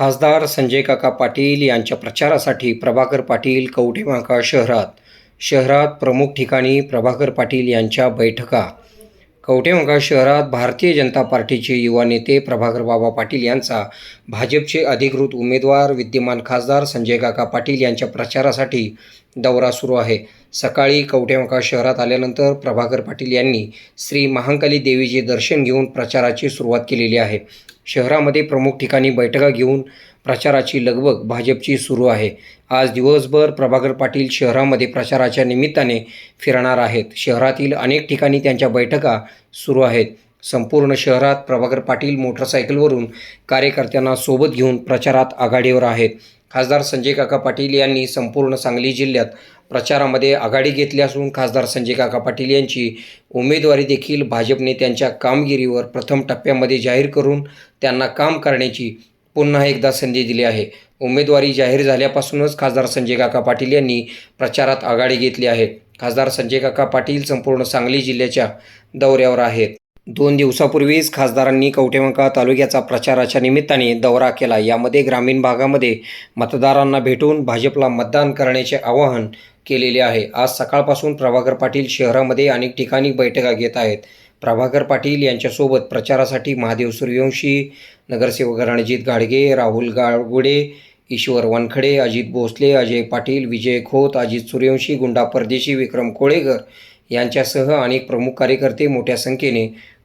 खासदार संजय काका पाटील यांच्या प्रचारासाठी प्रभाकर पाटील कवठेमाका शहरात. शहरात प्रमुख ठिकाणी प्रभाकर पाटील यांच्या बैठका. कवठेमंका शहरात भारतीय जनता पार्टीचे युवा नेते प्रभाकर बाबा पाटील यांचा भाजपचे अधिकृत उमेदवार विद्यमान खासदार संजय काका पाटील यांच्या प्रचारासाठी दौरा सुरू आहे. सकाळी कवठेमंका शहरात आल्यानंतर प्रभाकर पाटील यांनी श्री महांकाली देवीचे दर्शन घेऊन प्रचाराची सुरुवात केलेली आहे. शहरामध्ये प्रमुख ठिकाणी बैठका घेऊन प्रचाराची लगबग भाजपची सुरू आहे. आज दिवसभर प्रभाकर पाटील शहरामध्ये प्रचाराच्या निमित्ताने फिरणार आहेत. शहरातील अनेक ठिकाणी त्यांच्या बैठका सुरू आहेत. संपूर्ण शहरात प्रभाकर पाटील मोटरसायकलवरून कार्यकर्त्यांना सोबत घेऊन प्रचारात आघाडीवर आहेत. खासदार संजय काका पाटील यांनी संपूर्ण सांगली जिल्ह्यात प्रचारामध्ये आघाडी घेतली असून खासदार संजय काका पाटील यांची उमेदवारी देखील भाजपने त्यांच्या कामगिरीवर प्रथम टप्प्यामध्ये जाहीर करून त्यांना काम करण्याची पुन्हा एकदा संधी दिली आहे. उमेदवारी जाहीर झाल्यापासूनच खासदार संजय काका पाटील यांनी प्रचारात आघाडी घेतली आहे. खासदार संजय काका पाटील संपूर्ण सांगली जिल्ह्याच्या दौऱ्यावर आहेत. दोन दिवसापूर्वीच खासदारांनी कवठेमंका तालुक्याचा प्रचाराच्या निमित्ताने दौरा केला. यामध्ये ग्रामीण भागामध्ये मतदारांना भेटून भाजपला मतदान करण्याचे आवाहन केलेले आहे. आज सकाळपासून प्रभाकर पाटील शहरामध्ये अनेक ठिकाणी बैठका घेत आहेत. प्रभाकर पाटील यांच्यासोबत प्रचारासाठी महादेव सूर्यवंशी नगरसेवक रणजित गाडगे राहुल गाळगुडे ईश्वर वानखडे अजित भोसले अजय पाटील विजय खोत अजित सूर्यवंशी गुंडा परदेशी विक्रम कोळेकर यांच्यासह अनेक प्रमुख कार्यकर्ते मोठ्या संख्येने